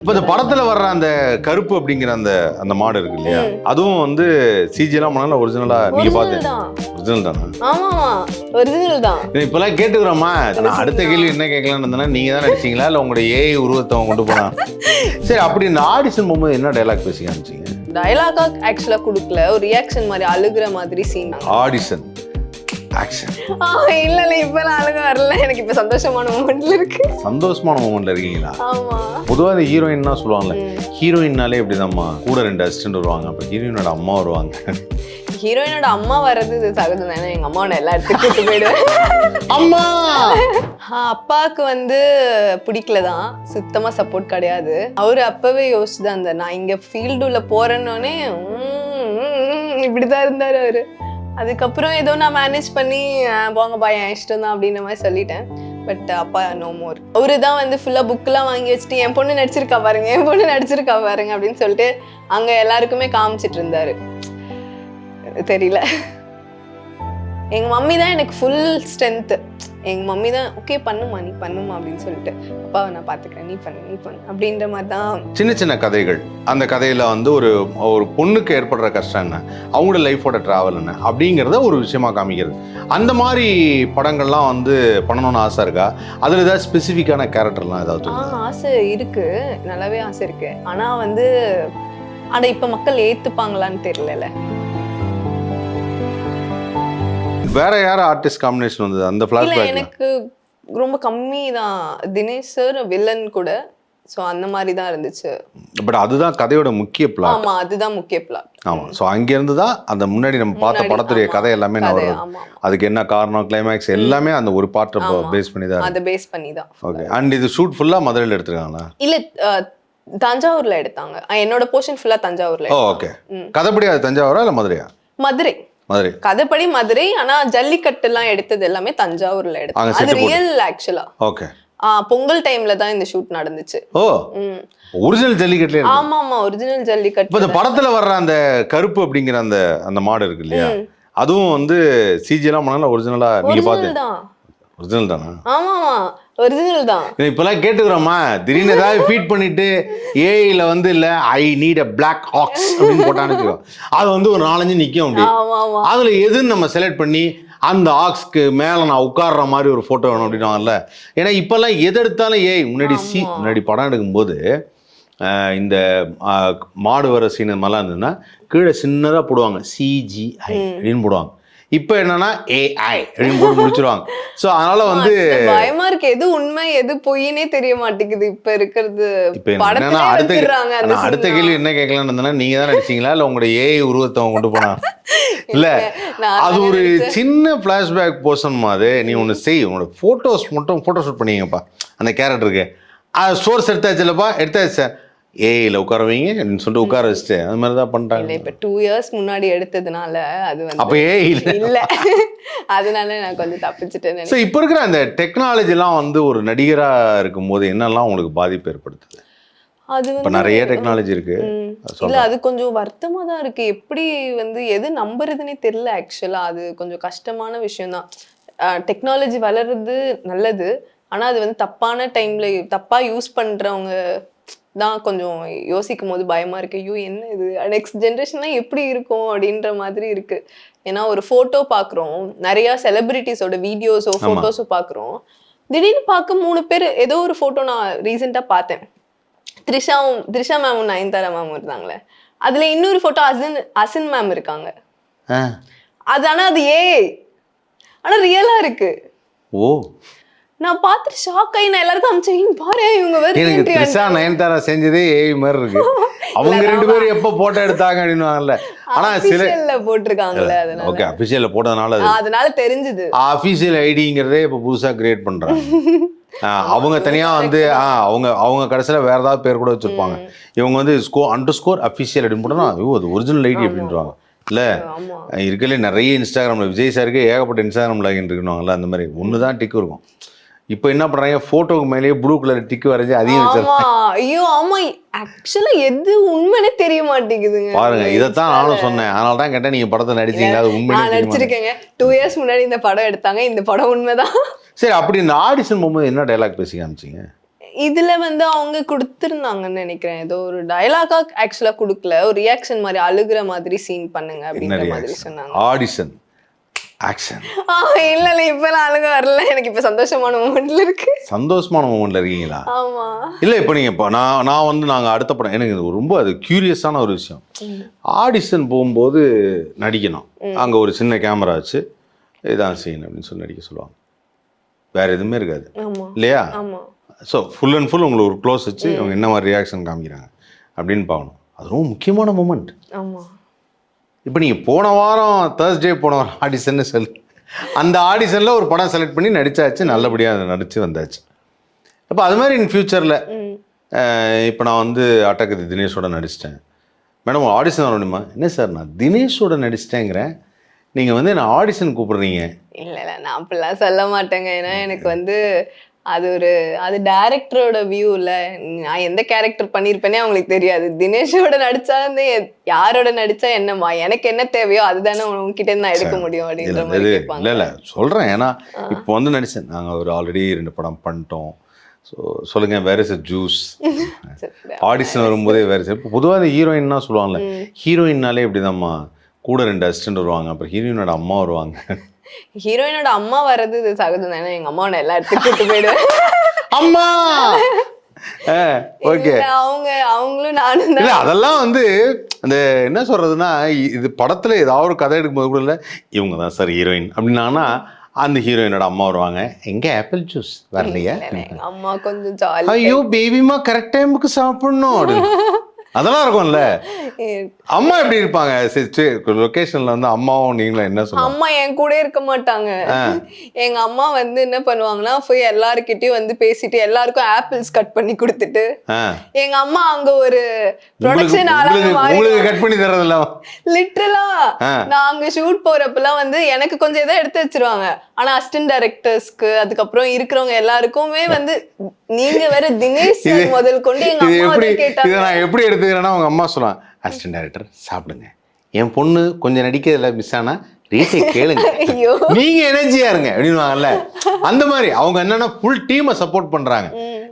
இப்போ இந்த படத்துல வர்ற அந்த கருப்பு அப்படிங்கிற அந்த அந்த மாடு இருக்கு இல்லையா. அதுவும் வந்து சிஜி எல்லாம் பண்ணல ஒரிஜினலா நீங்க பார்த்து ஒரிஜினல் தான். ஒரிஜினல் தானே? ஒரிஜினல் இப்பெல்லாம் கேட்டுக்கிறோமா நான் அடுத்த கேள்வி என்ன கேட்கலான்னு இருந்தேன்னா நீங்க தான் நடிச்சீங்களா? இல்ல உங்களுடைய ஏஐ உருவத்தை அவங்க கொண்டு போனா? சரி அப்படி இந்த ஆடிஷன் போகும்போது என்ன டைலாக் பேசி காமிச்சீங்க டயலாகா ஆக்சுவலா கொடுக்கல. ஒரு ரியாக்ஷன் மாதிரி அழுகுற மாதிரி சீன் ஆடிஷன் ஆக்ஷன் இல்ல இல்ல இப்பெல்லாம் அழுக வரல. எனக்கு இப்ப சந்தோஷமான மூமெண்ட்ல இருக்கு. சந்தோஷமான மூமெண்ட்ல இருக்கீங்களா? ஆமா. பொதுவாக இந்த ஹீரோயின்னா சொல்லுவாங்கல்ல. ம். ஹீரோயின்னாலே இப்படிதாம்மா கூட ரெண்டு அசிஸ்டன்ட் வருவாங்க. அப்போ ஹீரோயினோட அம்மா வருவாங்க. ஹீரோயினோட அம்மா வர்றது இது சகஜம் தானே. எங்க அம்மாவோட எல்லா இடத்துக்கும் கூட்டு போயிடுவேன். அம்மா! அப்பாவுக்கு வந்து பிடிக்கல தான். சுத்தமா சப்போர்ட் கிடையாது. அவரு அப்பவே யோசிச்சுதான் அந்த நான் இங்க ஃபீல்டு உள்ள போறேன்னொடனே இப்படிதான் இருந்தாரு அவரு. அதுக்கப்புறம் ஏதோ நான் மேனேஜ் பண்ணி போங்க பாய் என் இஷ்டம் தான் அப்படின்ற மாதிரி சொல்லிட்டேன். பட் அப்பா நோ மோர் அவரு தான் வந்து ஃபுல்லாக புக்கெல்லாம் வாங்கி வச்சுட்டு என் பொண்ணு நடிச்சிருக்கா பாருங்க என் பொண்ணு நடிச்சிருக்கா பாருங்க அப்படின்னு சொல்லிட்டு அங்கே எல்லாருக்குமே காமிச்சிட்டு இருந்தாரு. தெரியல. எங்கள் மம்மி தான் எனக்கு ஃபுல் ஸ்ட்ரென்த்து எங்க மம்மி தான் ஓகே பண்ணுமா நீ பண்ணுமா அப்படின்னு சொல்லிட்டு அப்பா நான் பாத்துக்கிறேன் நீ பண்ணு நீ பண்ணு அப்படின்ற மாதிரி தான் சின்ன சின்ன கதைகள். அந்த கதையில வந்து ஒரு ஒரு பொண்ணுக்கு ஏற்படுற கஷ்டம் என்ன? அவங்களோட லைஃபோட டிராவல் என்ன? அப்படிங்கிறத ஒரு விஷயமா காமிக்கிறது. அந்த மாதிரி படங்கள்லாம் வந்து பண்ணணும்னு ஆசை இருக்கா? அதில் ஏதாவது ஸ்பெசிஃபிக்கான கேரக்டர்லாம் ஏதாவது? ஆசை இருக்கு. நல்லாவே ஆசை இருக்கு. ஆனா வந்து ஆனா இப்ப மக்கள் ஏத்துப்பாங்களான்னு தெரியல வேற யார் ஆர்டிஸ்ட் காம்பினேஷன் வந்தது? அந்த ஃபிளாஷ்பேக் எனக்கு ரொம்ப கம்மி தான் தினேஷ் சார் வில்லன் கூட. சோ அந்த மாதிரி தான் இருந்துச்சு. பட் அதுதான் கதையோட முக்கிய பிளாட் ஆமா அதுதான் முக்கிய பிளாட் ஆமா. ஸோ அங்கேருந்து தான் அந்த முன்னாடி நம்ம பார்த்த படத்துடைய. கதை எல்லாமே நான் வரும் அதுக்கு என்ன காரணம் கிளைமேக்ஸ் எல்லாமே அந்த ஒரு பாட்டை. பேஸ் பண்ணி தான் அதை பேஸ் பண்ணி தான் ஓகே அண்ட் இது ஷூட் ஃபுல்லா மதுரையில் எடுத்திருக்காங்களா? இல்ல தஞ்சாவூர்ல எடுத்தாங்க. என்னோட போர்ஷன் ஃபுல்லா தஞ்சாவூர்ல. ஓகே ம். கதைப்படி அது தஞ்சாவூரா இல்லை மதுரையா? மதுரை. மதுரை. கதைப்படி மதுரை ஆனா ஜல்லிக்கட்டு எல்லாம் எடுத்தது எல்லாமே தஞ்சாவூர்ல set அது. ரியல் ஆக்சுவலா ஓகே. பொங்கல் டைம்ல தான் இந்த ஷூட் நடந்துச்சு. ஓ. ஒரிஜினல் ஜல்லிக்கட்டுலேயே இருக்கு. ஆமா ஆமா ஒரிஜினல் இப்போ ஜல்லிக்கட்டு இந்த படத்துல வர்ற அந்த கருப்பு அப்படிங்கிற அந்த அந்த மாடு இருக்கு இல்லையா. அதுவும் வந்து சிஜி எல்லாம் பண்ணல ஒரிஜினலா நீங்க தான். ஒரிஜினல் தானா? ஆமா ஆமா ஒரிஜினல் தான். இப்பெல்லாம் கேட்டுக்கிறோமா திடீர்னு ஏதாவது ஃபீட் பண்ணிட்டு ஏஐல வந்து இல்ல I need a black ox அப்படின்னு போட்டான்னு. அது வந்து ஒரு நாலஞ்சு நிக்கும் அப்படி. அதுல எதுன்னு நம்ம செலக்ட் பண்ணி அந்த ஆக்ஸ்க்கு மேல நான் உட்கார்ற மாதிரி ஒரு போட்டோ வேணும் அப்படின்னுவாங்கல்ல ஏன்னா இப்பெல்லாம் எது எடுத்தாலும் ஏய் முன்னாடி சி. முன்னாடி படம் எடுக்கும்போது இந்த மாடு வர சீன் மாதிரிலாம் இருந்ததுன்னா கீழே சின்னதா போடுவாங்க சிஜிஐ அப்படின்னு போடுவாங்க. இப்போ என்னன்னா ஏஐ அப்படின்னு போட்டு முடிச்சிருவாங்க. ஸோ அதனால வந்து பயமா இருக்கு. எது உண்மை எது பொய்னே தெரிய மாட்டேங்குது. இப்ப இருக்கிறது என்னன்னா அடுத்த அடுத்த கேள்வி என்ன கேட்கலான்னு இருந்தேன்னா நீங்க தான் நடிச்சீங்களா? இல்ல உங்களுடைய ஏஐ உருவத்தை அவங்க கொண்டு போனா? இல்ல அது ஒரு. சின்ன ஃபிளாஷ்பேக் போர்ஷன் மாதிரி நீ ஒன்று செய் உன்னோட ஃபோட்டோஸ் மட்டும் ஃபோட்டோ ஷூட் பண்ணிங்கப்பா அந்த கேரக்டருக்கு அது சோர்ஸ் எடுத்தாச்சுல்லப்பா எடுத்தாச்சு சார் ஏஐல உட்கார வைங்க சொல்லிட்டு உட்கார வச்சுட்டு அது மாதிரி தான் பண்ணிட்டாங்க. இப்ப டூ இயர்ஸ் முன்னாடி எடுத்ததுனால அது அப்போ வந்து ஏஐ இல்லை. இல்ல. அதனால நான் கொஞ்சம் தப்பிச்சிட்டேன்னு ஸோ இப்போ இருக்கிற அந்த டெக்னாலஜிலாம் வந்து ஒரு நடிகரா இருக்கும்போது என்னெல்லாம் உங்களுக்கு பாதிப்பு ஏற்படுத்துது? அது இப்போ நிறைய டெக்னாலஜி இருக்கு. இல்ல. அது கொஞ்சம் வருத்தமா தான் இருக்கு. எப்படி வந்து எது நம்புறதுன்னே தெரியல ஆக்சுவலா அது கொஞ்சம் கஷ்டமான விஷயம் தான். டெக்னாலஜி வளருது நல்லது. ஆனா அது வந்து தப்பான டைம்ல தப்பா யூஸ் பண்றவங்க தான் கொஞ்சம் யோசிக்கும் போது பயமா இருக்கு. ஐயோ என்ன இது? நெக்ஸ்ட் ஜென்ரேஷன்லாம் எப்படி இருக்கும் அப்படின்ற மாதிரி இருக்கு. ஏன்னா ஒரு போட்டோ பாக்குறோம் நிறைய செலிபிரிட்டிஸோட வீடியோஸோ ஆமா. போட்டோஸோ பாக்குறோம் திடீர்னு பார்க்க மூணு பேர் ஏதோ ஒரு போட்டோ நான் ரீசெண்டா பார்த்தேன். த்ரிஷாவும் த்ரிஷா மேமும் நயன்தாரா மேமும் இருந்தாங்களே. அதுல இன்னொரு போட்டோ அசின் அசின் மேம் இருக்காங்க. அது ஆனா அது ஏ ஆனா ரியலா இருக்கு. ஓ. நான் பார்த்துட்டு ஷாக் ஆகி நான் எல்லாருக்கும் அமிச்சேன் பாரு இவங்க வேற எனக்கு த்ரிஷா நயன்தாரா செஞ்சதே ஏஐ மாதிரி இருக்கு. அவங்க ரெண்டு பேரும் எப்போ போட்டோ எடுத்தாங்க அப்படின்னுவாங்கல்ல. ஆனா சில போட்டிருக்காங்கல்ல அதனால. ஓகே அபிஷியல்ல போட்டதுனால அது அதனால தெரிஞ்சது. அபிஷியல் ஐடிங்கிறதே இப்போ புதுசா கிரியேட் பண்றாங்க. அவங்க தனியா வந்து அவங்க அவங்க கடைசியில வேற ஏதாவது பேர் கூட வச்சிருப்பாங்க. இவங்க வந்து ஸ்கோ அண்டர் ஸ்கோர் அஃபிஷியல் அப்படின்னு போட்டோம்னா ஐயோ அது ஒரிஜினல் ஐடி அப்படின்றாங்க இல்ல இருக்கல நிறைய இன்ஸ்டாகிராம்ல விஜய் சாருக்கு ஏகப்பட்ட இன்ஸ்டாகிராம் லாகின் இருக்கணும்ல அந்த மாதிரி. ஒன்று தான் டிக் இருக்கும். இப்போ என்ன பண்றாங்க? போட்டோக்கு மேலேயே ப்ளூ கலர் டிக் வரைஞ்சி அதையும் ஐயோ ஆமா. ஆக்சுவலா எது உண்மைனே தெரிய மாட்டேங்குதுங்க. பாருங்க இதைத்தான் நானும் சொன்னேன். அதனால தான் கேட்டேன் நீங்க படத்தை நடிச்சீங்களா? அது நான் தெரியுமா? நடிச்சிருக்கேங்க. டூ இயர்ஸ் முன்னாடி இந்த படம் எடுத்தாங்க. இந்த படம் உண்மைதான். சரி அப்படி இந்த ஆடிஷன் போகும்போது என்ன டைலாக் பேசி காமிச்சீங்க? இதுல வந்து அவங்க கொடுத்துருந்தாங்கன்னு நினைக்கிறேன். ஏதோ ஒரு டயலாகா ஆக்சுவலா கொடுக்கல. ஒரு ரியாக்ஷன் மாதிரி அழுகுற மாதிரி சீன் பண்ணுங்க அப்படின்ற மாதிரி சொன்னாங்க. ஆடிஷன் ஆக்ஷன் இல்ல இல்ல இப்பெல்லாம் அழுக வரல. எனக்கு இப்ப சந்தோஷமான மூமெண்ட்ல இருக்கு. சந்தோஷமான மூமெண்ட்ல இருக்கீங்களா? ஆமா. இல்லை இப்போ இப்போ நான் நான் வந்து நாங்கள் அடுத்த படம் எனக்கு ரொம்ப அது க்யூரியஸான ஒரு விஷயம். ஆடிஷன் போகும்போது நடிக்கணும். அங்கே ஒரு சின்ன கேமரா வச்சு இதான் சீன் அப்படின்னு சொல்லி நடிக்க சொல்லுவாங்க. வேற எதுவுமே இருக்காது. இல்லையா? ஸோ ஃபுல் அண்ட் ஃபுல் உங்களுக்கு ஒரு க்ளோஸ் வச்சு அவங்க என்ன மாதிரி ரியாக்ஷன் காமிக்கிறாங்க அப்படின்னு பார்க்கணும். அது ரொம்ப முக்கியமான மூமெண்ட் இப்போ நீங்கள் போன வாரம் தேர்ஸ்டே போன வாரம் ஆடிஷன்னு சொல்லி. அந்த ஆடிஷனில் ஒரு படம் செலக்ட் பண்ணி நடிச்சாச்சு நல்லபடியாக நடித்து வந்தாச்சு. அப்போ அது மாதிரி இன் ஃப்யூச்சரில். இப்போ நான் வந்து அட்டகதி தினேஷோட நடிச்சிட்டேன். மேடம் ஆடிஷன் வரணுமா? என்ன சார் நான் தினேஷோட நடிச்சிட்டேங்கிறேன். நீங்கள் வந்து என்ன ஆடிஷன் கூப்பிடுறீங்க? இல்ல இல்ல நான் அப்படிலாம் சொல்ல மாட்டேங்க. ஏன்னா எனக்கு வந்து அது ஒரு அது டைரக்டரோட வியூல நான் எந்த கேரக்டர் பண்ணியிருப்பேனே அவங்களுக்கு தெரியாது. தினேஷோட நடிச்சா வந்து யாரோட நடிச்சா என்னம்மா எனக்கு என்ன தேவையோ அதுதானே உங்ககிட்ட நான் எடுக்க முடியும் அப்படின்ற மாதிரி இல்லை இல்லை சொல்கிறேன் ஏன்னா இப்போ வந்து நடிச்சேன். நாங்கள் ஒரு ஆல்ரெடி ரெண்டு படம் பண்ணிட்டோம். ஸோ சொல்லுங்கள் வேற இஸ் ஜூஸ். ஆடிஷன் வரும்போதே வேறு சார் இப்போ பொதுவாக ஹீரோயின்னா சொல்லுவாங்கல்ல ஹீரோயின்னாலே இப்படிதாம்மா. கூட ரெண்டு அசிஸ்டன்ட் வருவாங்க அப்புறம் ஹீரோயினோட அம்மா வருவாங்க. ஹீரோயினோட அம்மா வர்றது இது சகஜம் தானே? எங்க அம்மா எல்லா இடத்துக்கும் கூட்டு போயிடுவேன். அம்மா! ஓகே. அவங்க அவங்களும் நானும் இல்ல அதெல்லாம் வந்து அந்த என்ன சொல்றதுன்னா இது படத்துல ஏதாவது ஒரு கதை எடுக்கும்போது கூட இல்ல இவங்க தான் சார் ஹீரோயின் அப்படின்னாங்கன்னா அந்த ஹீரோயினோட அம்மா வருவாங்க. எங்க ஆப்பிள் ஜூஸ் வரலையா? அம்மா கொஞ்சம் ஐயோ பேபிமா கரெக்ட் டைமுக்கு சாப்பிடணும். அப்படின்னு. அதெல்லாம் இருக்கும்ல. அம்மா எப்படி இருப்பாங்க? லொகேஷன்ல வந்து அம்மாவும் நீங்களும் என்ன சொல்லுவாங்க? அம்மா என் கூட இருக்க மாட்டாங்க. எங்க அம்மா வந்து என்ன பண்ணுவாங்கன்னா போய் எல்லாருக்கிட்டயும் வந்து பேசிட்டு எல்லாருக்கும் ஆப்பிள்ஸ் கட் பண்ணி கொடுத்துட்டு. எங்க அம்மா அங்க ஒரு ப்ரொடக்ஷன் உங்களுக்கு- கட் பண்ணி தரதில்ல லிட்டரலா அங்க ஷூட் போறப்பெல்லாம் வந்து எனக்கு கொஞ்சம் இதை எடுத்து வச்சிருவாங்க. ஆனா அசிஸ்டன்ட் டைரக்டர்ஸ்க்கு அதுக்கப்புறம் இருக்கிறவங்க எல்லாருக்குமே வந்து நீங்க வேற தினேஷ் முதல் கொண்டு எங்க அம்மா கேட்டாங்க. எடுத்துக்கிறேன்னா அவங்க அம்மா சொல்லுவாங்க அசிஸ்டன்ட் டைரக்டர் சாப்பிடுங்க. என் பொண்ணு கொஞ்சம் நடிக்கிறதுல மிஸ் ஆனா ரீட்டை கேளுங்க. நீங்க எனர்ஜியா இருங்க அப்படின்னுவாங்கல்ல. அந்த மாதிரி அவங்க என்னன்னா ஃபுல் டீமை சப்போர்ட் பண்றாங்க.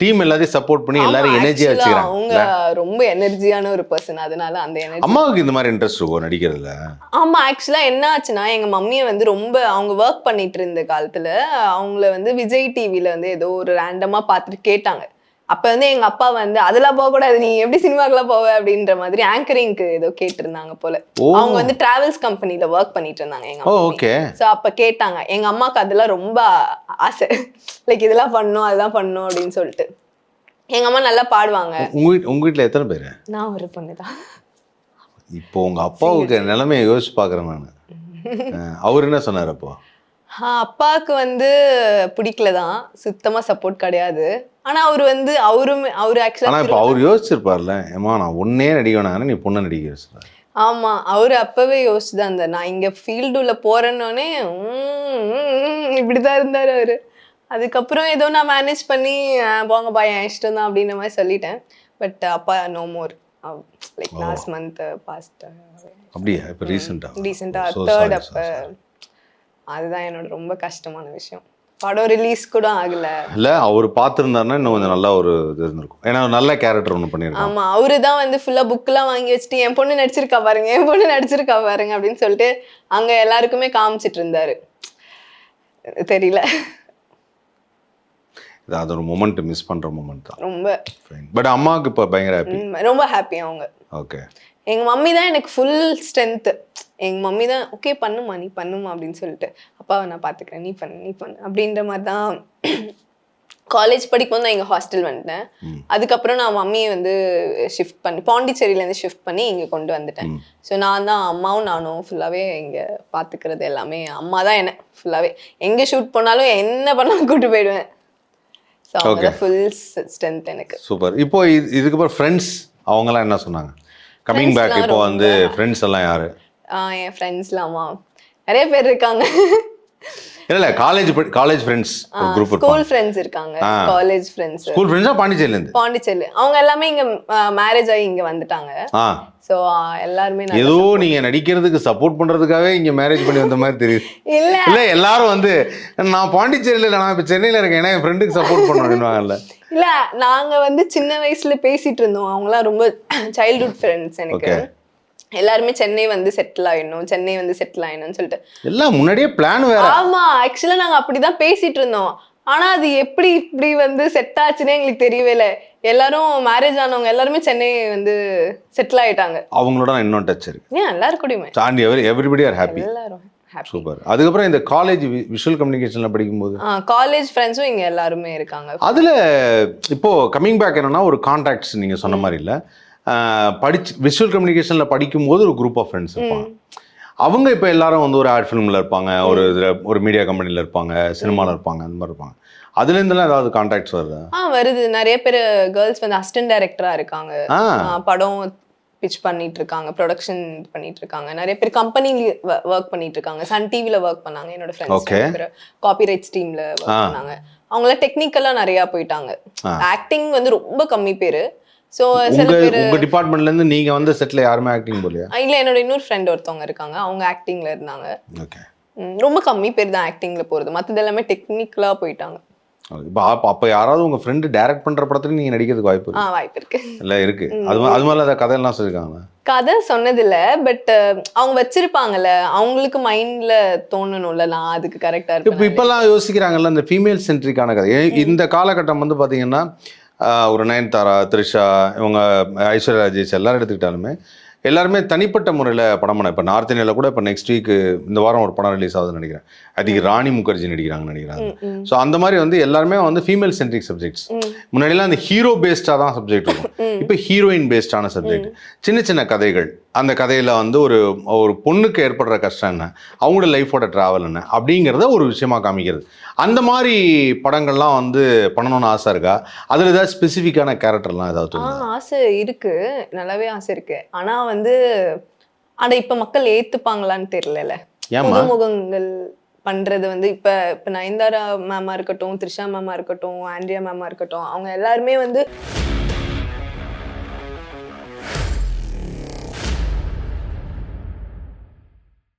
டீம் எல்லாத்தையும் சப்போர்ட் பண்ணி எல்லாரும் எனர்ஜியா வச்சுக்கிறாங்க. அவங்க ரொம்ப எனர்ஜியான ஒரு பர்சன் அதனால அந்த எனர்ஜி அம்மாவுக்கு இந்த மாதிரி இன்ட்ரெஸ்ட் இருக்கும் நடிக்கிறதுல? ஆமா ஆக்சுவலா என்ன ஆச்சுன்னா எங்க மம்மியை வந்து ரொம்ப அவங்க ஒர்க் பண்ணிட்டு இருந்த காலத்துல அவங்கள வந்து விஜய் டிவில வந்து ஏதோ ஒரு ரேண்டமா பார்த்துட்டு கேட்டாங்க. அப்ப வந்து எங்க அப்பா வந்து அதெல்லாம் போக கூடாது நீ எப்படி சினிமாக்கெல்லாம் போவ? அப்படின்ற மாதிரி ஆங்கரிங்க்கு ஏதோ கேட்டிருந்தாங்க போல. அவங்க வந்து டிராவல்ஸ் கம்பெனில ஒர்க் பண்ணிட்டு இருந்தாங்க எங்க ஓ அம்மா ஓகே சோ அப்ப கேட்டாங்க எங்க அம்மாக்கு அதெல்லாம் ரொம்ப ஆசை. லைக் இதெல்லாம் பண்ணணும் அதெல்லாம் பண்ணணும் அப்படின்னு சொல்லிட்டு. எங்க அம்மா நல்லா பாடுவாங்க. உங்க உங்க வீட்டுல எத்தனை பேர்? நான் ஒரு பொண்ணுதான் இப்போ உங்க அப்பாவுக்கு நிலைமையை யோசிச்சு பாக்குறேன் நான். அவர் என்ன சொன்னார் அப்போ? அப்பாவுக்கு வந்து பிடிக்கல தான் சுத்தமா சப்போர்ட் கிடையாது. ஆனா அவர் வந்து அவருமே அவர் ஆனா ஆக்சுவலா இப்போ அவர் யோசிச்சிருப்பார்ல ஏமா நான் ஒன்னே நடிக்க வேணாங்க நீ பொண்ணை நடிக்க வச்சுருவாரு ஆமா அவரு அப்பவே யோசிச்சுதான் இருந்தார். நான் இங்க ஃபீல்டுல போறேன்னொடனே இப்படிதான் இருந்தாரு அவரு. அதுக்கப்புறம் ஏதோ நான் மேனேஜ் பண்ணி போங்க பா என் இஷ்டம் தான் அப்படின்ற மாதிரி சொல்லிட்டேன். பட் அப்பா no more like last month past அப்படியா? இப்போ ரீசெண்டாக ரீசெண்டா தேர்ட் அப்ப. அதுதான் என்னோட ரொம்ப கஷ்டமான விஷயம். படம் ரிலீஸ் கூட ஆகல. இல்லை அவர் பார்த்துருந்தாருன்னா இன்னும் கொஞ்சம் நல்லா ஒரு இது இருந்திருக்கும். ஏன்னா நல்ல கேரக்டர் ஒன்று பண்ணியிருக்காங்க ஆமா அவரு தான் வந்து ஃபுல்லா புக்லாம் வாங்கி வச்சுட்டு என் பொண்ணு நடிச்சிருக்கா பாருங்க என் பொண்ணு நடிச்சிருக்கா பாருங்க அப்படின்னு சொல்லிட்டு அங்க எல்லாருக்குமே காமிச்சிட்டு இருந்தாரு. தெரியல. இது அது ஒரு மொமெண்ட் மிஸ் பண்ணுற மொமெண்ட் தான். ரொம்ப. பட் அம்மாவுக்கு இப்போ பயங்கர ஹாப்பி ரொம்ப ஹாப்பி அவங்க. ஓகே எங்க மம்மி தான் எனக்கு ஃபுல் ஸ்ட்ரென்த் எங்க மம்மி தான் ஓகே பண்ணுமா நீ பண்ணுமா அப்படின்னு சொல்லிட்டு அப்பாவை நான் பாத்துக்கிறேன் நீ பண்ணு நீ பண்ணு அப்படின்ற மாதிரி தான் காலேஜ் படிக்கும்போது நான் எங்க ஹாஸ்டல் வந்துட்டேன். அதுக்கப்புறம் நான் மம்மியை வந்து ஷிஃப்ட் பண்ணி பாண்டிச்சேரியில இருந்து ஷிஃப்ட் பண்ணி இங்க கொண்டு வந்துட்டேன். ஸோ நான் தான் அம்மாவும் நானும் ஃபுல்லாவே இங்க பாத்துக்கிறது எல்லாமே அம்மா தான் என்ன ஃபுல்லாவே எங்க ஷூட் போனாலும் என்ன பண்ணாலும் கூட்டு போயிடுவேன். ஸோ. ஃபுல் ஸ்ட்ரென்த் எனக்கு. சூப்பர் இப்போ இது இதுக்கப்புறம் ஃப்ரெண்ட்ஸ் அவங்களாம் என்ன சொன்னாங்க? கம்மிங் பேக் இப்போ வந்து ஃப்ரெண்ட்ஸ் எல்லாம் யாரு? என் ஃப்ரெண்ட்ஸ்லாமா நிறைய பேர் இருக்காங்க. இல்ல காலேஜ் காலேஜ் ஃப்ரெண்ட்ஸ் ஒரு குரூப் ஸ்கூல் ஃப்ரெண்ட்ஸ் இருக்காங்க. காலேஜ் ஃப்ரெண்ட்ஸ் ஸ்கூல் ஃப்ரெண்ட்ஸா பாண்டிச்சேரில இருந்து பாண்டிச்சேரி. அவங்க எல்லாமே இங்க மேரேஜ் ஆகி இங்க வந்துட்டாங்க. சோ எல்லாருமே ஏதோ நீங்க நடிக்கிறதுக்கு சப்போர்ட் பண்றதுக்காகவே இங்க மேரேஜ் பண்ணி வந்த மாதிரி தெரியுது. இல்ல. இல்ல எல்லாரும் வந்து நான் பாண்டிச்சேரியில இல்ல நான் இப்ப சென்னையில இருக்கேன் ஏன்னா என் ஃப்ரெண்டுக்கு சப்போர்ட் பண்ணுவாங்கல்ல இல்ல நாங்க வந்து சின்ன வயசுல பேசிட்டு இருந்தோம். அவங்களாம் ரொம்ப சைல்ட்ஹுட் ஃப்ரெண்ட்ஸ் எனக்கு. எல்லாருமே சென்னை வந்து செட்டில் ஆயிடணும் சென்னை வந்து செட்டில் ஆயிடணும்னு சொல்லிட்டு. எல்லாம் முன்னாடியே பிளான் வேற. ஆமா ஆக்சுவலா நாங்க அப்படிதான் பேசிட்டு இருந்தோம். ஆனா அது எப்படி இப்படி வந்து செட் ஆச்சுன்னே எங்களுக்கு தெரியவே இல்லை எல்லாரும் மேரேஜ் ஆனவங்க எல்லாருமே சென்னை வந்து செட்டில் ஆயிட்டாங்க. அவங்களோட நான் இன்னும் டச் இருக்கு. ஏன் எல்லாரும் கூடயுமே தாண்டி எவரி எவ்ரிபடி ஆர் ஹாப்பி எல்லாரும் சூப்பர் அதுக்கப்புறம் இந்த காலேஜ் விஷுவல் கம்யூனிகேஷன்ல படிக்கும்போது? காலேஜ் ஃப்ரெண்ட்ஸும் இங்க எல்லாருமே இருக்காங்க. அதுல இப்போ கம்மிங் பேக் என்னன்னா ஒரு கான்டாக்ட்ஸ் நீங்க சொன்ன மாதிரி இல்ல. படிச்சு விஷுவல் கம்யூனிகேஷன்ல படிக்கும்போது ஒரு குரூப் ஆஃப் ஃப்ரெண்ட்ஸ் இருப்பாங்க. அவங்க இப்போ எல்லாரும் வந்து ஒரு ஆர்ட் ஃபிலிமில் இருப்பாங்க ஒரு இதுல ஒரு மீடியா கம்பெனியில் இருப்பாங்க சினிமாவில் இருப்பாங்க அந்த மாதிரி இருப்பாங்க. அதுலேருந்துலாம் ஏதாவது கான்டாக்ட்ஸ் வருதா? ஆ வருது. நிறைய பேர் கேர்ள்ஸ் வந்து அசிஸ்டன்ட் டைரக்டரா இருக்காங்க. படம் பிச் பண்ணிட்டு இருக்காங்க ப்ரொடக்ஷன் பண்ணிட்டு இருக்காங்க. நிறைய பேர் கம்பெனில ஒர்க் பண்ணிட்டு இருக்காங்க. சன் டிவில ஒர்க் பண்ணாங்க. என்னோட. ஃப்ரெண்ட்ஸ் காப்பிரைட் ஸ்ட்ரீம்ல ஒர்க். பண்ணாங்க. அவங்கள டெக்னிக்கலா நிறைய போயிட்டாங்க. ஆக்டிங் வந்து ரொம்ப கம்மி பேரு. சோ சில பேர் உங்க டிபார்ட்மெண்ட்ல இருந்து நீங்க வந்து செட்டில் யாருமே ஆக்டிங் போலையா இல்ல என்னோட இன்னொரு ஃப்ரெண்ட் ஒருத்தவங்க இருக்காங்க. அவங்க ஆக்டிங்ல இருந்தாங்க. ஓகே ரொம்ப கம்மி பேர் தான் ஆக்டிங்ல போறது. மத்தது எல்லாமே டெக்னிக்கலா போயிட்டாங்க. இப்போ அப்போ யாராவது உங்க ஃப்ரெண்டு டைரக்ட் பண்ற படத்துல நீங்க நடிக்கிறதுக்கு வாய்ப்பு இருக்கு. வாய்ப்பு இருக்கு. இல்ல இருக்கு. அது அது மாதிரி ஏதாவது கதையெல்லாம் சொல்லியிருக்காங்களா கதை சொன்னதில்ல பட் அவங்க வச்சிருப்பாங்கல்ல அவங்களுக்கு மைண்ட்ல தோணணும்ல நான் அதுக்கு கரெக்டா இப்போ இருப்பேன் இப்பெல்லாம் யோசிக்கிறாங்கல்ல இந்த ஃபீமேல் சென்ட்ரிக்கான கதை. இந்த காலகட்டம் வந்து பார்த்தீங்கன்னா ஆஹ், ஒரு நயன்தாரா த்ரிஷா இவங்க ஐஸ்வர்யா ராஜேஷ் எல்லாரும் எடுத்துக்கிட்டாலுமே எல்லாருமே தனிப்பட்ட முறையில் படம் பண்ண இப்போ நார்த் இந்தியாவில் கூட இப்போ நெக்ஸ்ட் வீக் இந்த வாரம் ஒரு படம் ரிலீஸ் ஆகுதுன்னு நினைக்கிறேன். அதுக்கு ராணி முகர்ஜி நடிக்கிறாங்கன்னு நினைக்கிறாங்க. ஸோ அந்த மாதிரி வந்து எல்லாருமே வந்து ஃபீமேல் சென்ட்ரிக் சப்ஜெக்ட்ஸ் முன்னாடிலாம் அந்த ஹீரோ பேஸ்டாக தான் சப்ஜெக்ட் இருக்கும். இப்போ ஹீரோயின் பேஸ்டான சப்ஜெக்ட் சின்ன சின்ன கதைகள். அந்த கதையில வந்து ஒரு ஒரு பொண்ணுக்கு ஏற்படுற கஷ்டம் என்ன? அவங்களோட லைஃபோட டிராவல் என்ன? அப்படிங்கிறத ஒரு விஷயமா காமிக்கிறது. அந்த மாதிரி படங்கள்லாம் வந்து பண்ணணும்னு ஆசை இருக்கா? அதில் ஏதாவது ஸ்பெசிஃபிக்கான கேரக்டர்லாம் ஏதாவது? ஆசை இருக்கு. நல்லாவே ஆசை இருக்கு. ஆனா வந்து ஆனா இப்ப மக்கள் ஏத்துப்பாங்களான்னு தெரியல ஏம்மா? புதுமுகங்கள் பண்றது வந்து இப்ப இப்ப நயன்தாரா மேமா இருக்கட்டும் த்ரிஷா மேமா இருக்கட்டும் ஆண்ட்ரியா மேமா இருக்கட்டும் அவங்க எல்லாருமே வந்து